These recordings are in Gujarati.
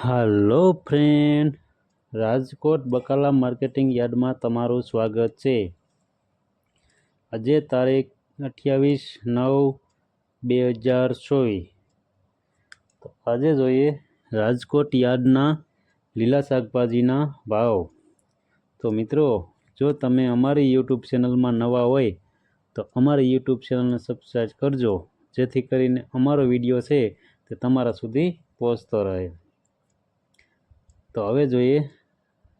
હાલો ફ્રેન્ડ રાજકોટ બકાલા માર્કેટિંગ યાર્ડમાં તમારું સ્વાગત છે. આજે તારીખ અઠ્યાવીસ નવ બે હજાર ચોવીસ. તો આજે જોઈએ રાજકોટ યાર્ડના લીલા શાકભાજીના ભાવ. તો મિત્રો, જો તમે અમારી યુટ્યુબ ચેનલમાં નવા હોય, તો અમારી યુટ્યુબ ચેનલને સબસ્ક્રાઈબ કરજો, જેથી કરીને અમારો વીડિયો છે તે તમારા સુધી પહોંચતો રહે. તો હવે જોઈએ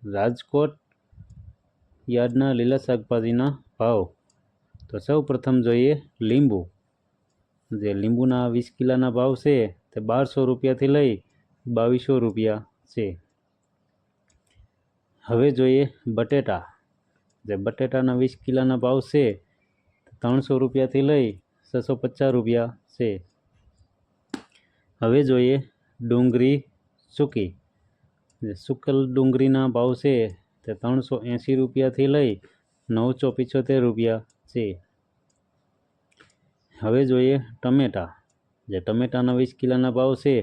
રાજકોટ યાર્ડના લીલા શાકભાજીના ભાવ. તો સૌ પ્રથમ જોઈએ લીંબુ. જે લીંબુના વીસ કિલોના ભાવ છે તે બારસો રૂપિયાથી લઈ બાવીસો રૂપિયા છે. હવે જોઈએ બટેટા. જે બટેટાના વીસ કિલોના ભાવ છે ત્રણસો રૂપિયાથી લઈ છસો પચાસ રૂપિયા છે. હવે જોઈએ ડુંગળી સૂકી. જે સુકલ ડુંગળીના ભાવ છે તે ત્રણસો એંસી રૂપિયાથી લઈ નવસો પિચોતેર રૂપિયા છે. હવે જોઈએ ટમેટાં. જે ટમેટાના વીસ કિલોના ભાવ છે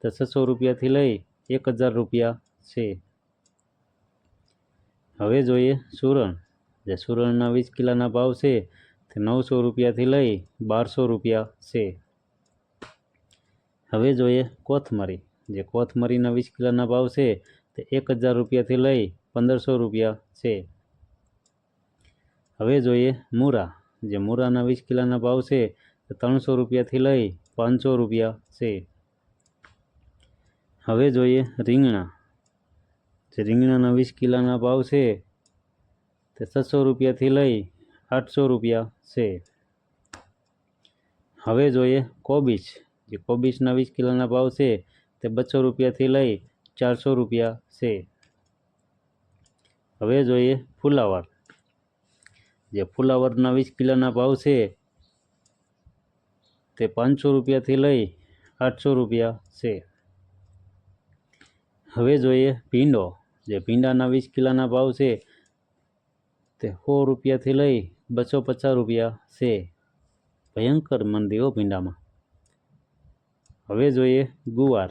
તે છસો રૂપિયાથી લઈ એક હજાર રૂપિયા છે. હવે જોઈએ સુરણ. જે સુરણના વીસ કિલોના ભાવ છે તે નવસો રૂપિયાથી લઈ બારસો રૂપિયા છે. હવે જોઈએ કોથમરી. જે કોથમરીના વીસ કિલોના ભાવ છે, તે એક હજાર રૂપિયાથી લઈ પંદરસો રૂપિયા છે. હવે જોઈએ મૂરા. જે મૂરાના વીસ કિલોના ભાવ છે, તે ત્રણસો રૂપિયાથી લઈ પાંચસો રૂપિયા છે. હવે જોઈએ રીંગણા. જે રીંગણાના વીસ કિલોના ભાવ છે, તે છસો રૂપિયાથી લઈ આઠસો રૂપિયા છે. હવે જોઈએ કોબીજ. જે કોબીજના વીસ કિલોના ભાવ છે તે બસો રૂપિયાથી લઈ ચારસો રૂપિયા છે. હવે જોઈએ ફુલાવર. જે ફુલાવરના વીસ કિલોના ભાવ છે, તે પાંચસો રૂપિયાથી લઈ આઠસો રૂપિયા છે. હવે જોઈએ ભીંડો. જે ભીંડાના વીસ કિલોના ભાવ છે, તે સો રૂપિયાથી લઈ બસો પચાસ રૂપિયા છે. ભયંકર મંદી હો ભીંડામાં. હવે જોઈએ ગુવાર.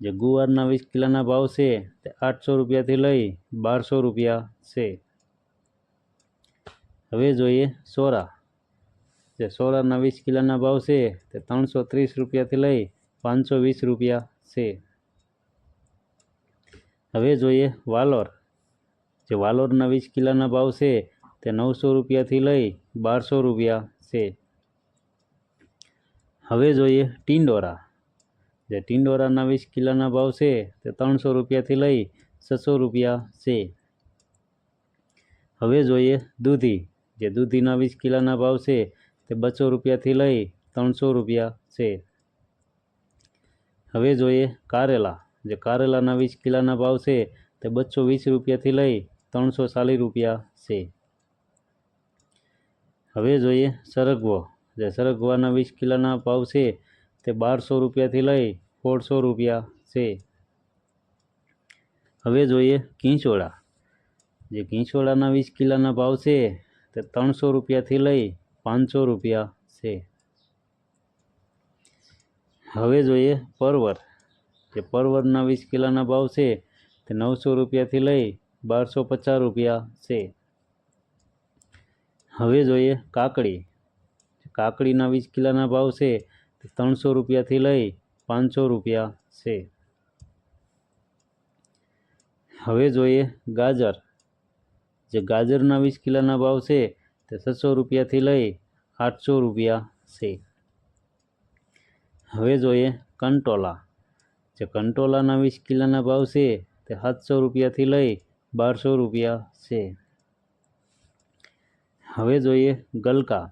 જે ગુવારના વીસ કિલોના ભાવ છે તે આઠસો રૂપિયાથી લઈ બારસો રૂપિયા છે. હવે જોઈએ સોરા. જે સોરાના વીસ કિલોના ભાવ છે તે ત્રણસો ત્રીસ રૂપિયાથી લઈ પાંચસો વીસ રૂપિયા છે. હવે જોઈએ વાલોર. જે વાલોરના વીસ કિલોના ભાવ છે તે નવસો રૂપિયાથી લઈ બારસો રૂપિયા છે. હવે જોઈએ ટિંડોરા. જે ટિંડોરાના વીસ કિલોના ભાવ છે તે ત્રણસો રૂપિયાથી લઈ છસો રૂપિયા છે. હવે જોઈએ દૂધી. જે દૂધીના વીસ કિલોના ભાવ છે તે બસો રૂપિયાથી લઈ ત્રણસો રૂપિયા છે. હવે જોઈએ કારેલા. જે કારેલાના વીસ કિલોના ભાવ છે તે બસો વીસ રૂપિયાથી લઈ ત્રણસો ચાલીસ રૂપિયા છે. હવે જોઈએ સરગવો. જે સરગવાના વીસ કિલોના ભાવ છે તે બારસો રૂપિયાથી લઈ સોળસો રૂપિયા છે. હવે જોઈએ કીંચોળા. જે કીંચોળાના વીસ કિલોના ભાવ છે, તે ત્રણસો રૂપિયાથી લઈ પાંચસો રૂપિયા છે. હવે જોઈએ પરવર. જે પરવરના વીસ કિલોના ભાવ છે, તે નવસો રૂપિયાથી લઈ બારસો પચાસ રૂપિયા છે. હવે જોઈએ કાકડી. કાકડીના વીસ કિલોના ભાવ છે ત્રણસો રૂપિયાથી લઈ પાંચસો રૂપિયા છે. હવે જોઈએ ગાજર. જે ગાજરના વીસ કિલોના ભાવ છે તે છસો રૂપિયાથી લઈ આઠસો રૂપિયા છે. હવે જોઈએ કંટોલા. જે કંટોલાના વીસ કિલોના ભાવ છે તે સાતસો રૂપિયાથી લઈ બારસો રૂપિયા છે. હવે જોઈએ ગલકા.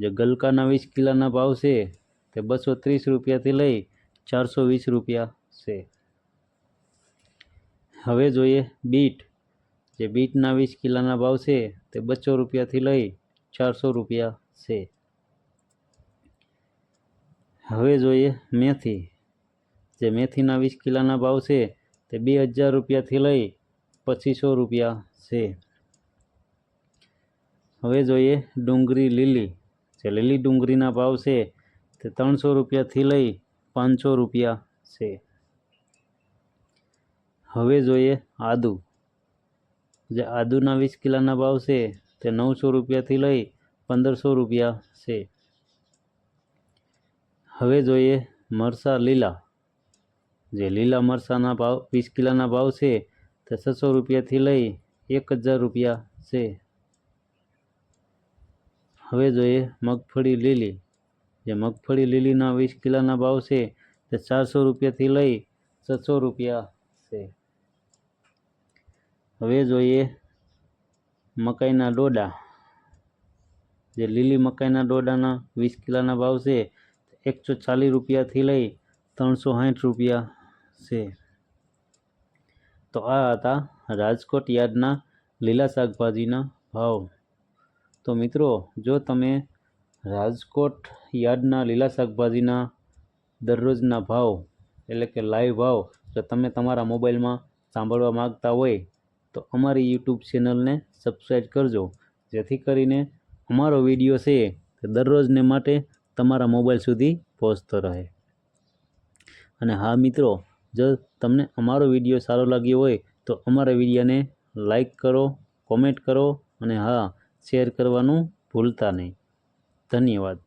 જે ગલકાના વીસ કિલોના ભાવ છે તે બસો ત્રીસ રૂપિયાથી લઈ ચારસો વીસ રૂપિયા છે. હવે જોઈએ બીટ. જે બીટના વીસ કિલોના ભાવ છે, તે બસો રૂપિયાથી લઈ ચારસો રૂપિયા છે. હવે જોઈએ મેથી. જે મેથીના વીસ કિલોના ભાવ છે, તે બે હજાર રૂપિયાથી લઈ પચીસો રૂપિયા છે. હવે જોઈએ ડુંગળી લીલી. જે લીલી ડુંગળીના ભાવ છે તે ત્રણસો રૂપિયાથી લઈ પાંચસો રૂપિયા છે. હવે જોઈએ આદુ. જે આદુના વીસ કિલોના ભાવ છે, તે નવસો રૂપિયાથી લઈ પંદરસો રૂપિયા છે. હવે જોઈએ મરચાં લીલા. જે લીલા મરચાંના ભાવ, વીસ કિલોના ભાવ છે, તે છસો રૂપિયાથી લઈ એક હજાર રૂપિયા છે. હવે જોઈએ મગફળી લીલી. જે મગફળી લીલીના વીસ કિલોના ભાવ છે તે ચારસો રૂપિયાથી લઈ છસો રૂપિયા છે. હવે જોઈએ મકાઈના ડોડા. જે લીલી મકાઈના ડોડાના વીસ કિલોના ભાવ છે એકસો ચાલીસ રૂપિયાથી લઈ ત્રણસો સાઠ રૂપિયા છે. તો આ હતા રાજકોટ યાર્ડના લીલા શાકભાજીના ભાવ. તો મિત્રો, જો તમે રાજકોટ યાર્ડના લીલા શાકભાજીના દરરોજના ભાવ, એટલે કે લાઈવ ભાવ, જો તમે તમારા મોબાઈલમાં સાંભળવા માગતા હોય, તો અમારી યુટ્યુબ ચેનલને સબસ્ક્રાઈબ કરજો. જેથી કરીને અમારો વીડિયો છે તે દરરોજને માટે તમારા મોબાઈલ સુધી પહોંચતો રહે. અને હા મિત્રો, જો તમને અમારો વીડિયો સારો લાગ્યો હોય, તો અમારા વિડીયોને લાઈક કરો કોમેન્ટ કરો, અને હા શેર કરવાનું ભૂલતા નહીં. ધન્યવાદ.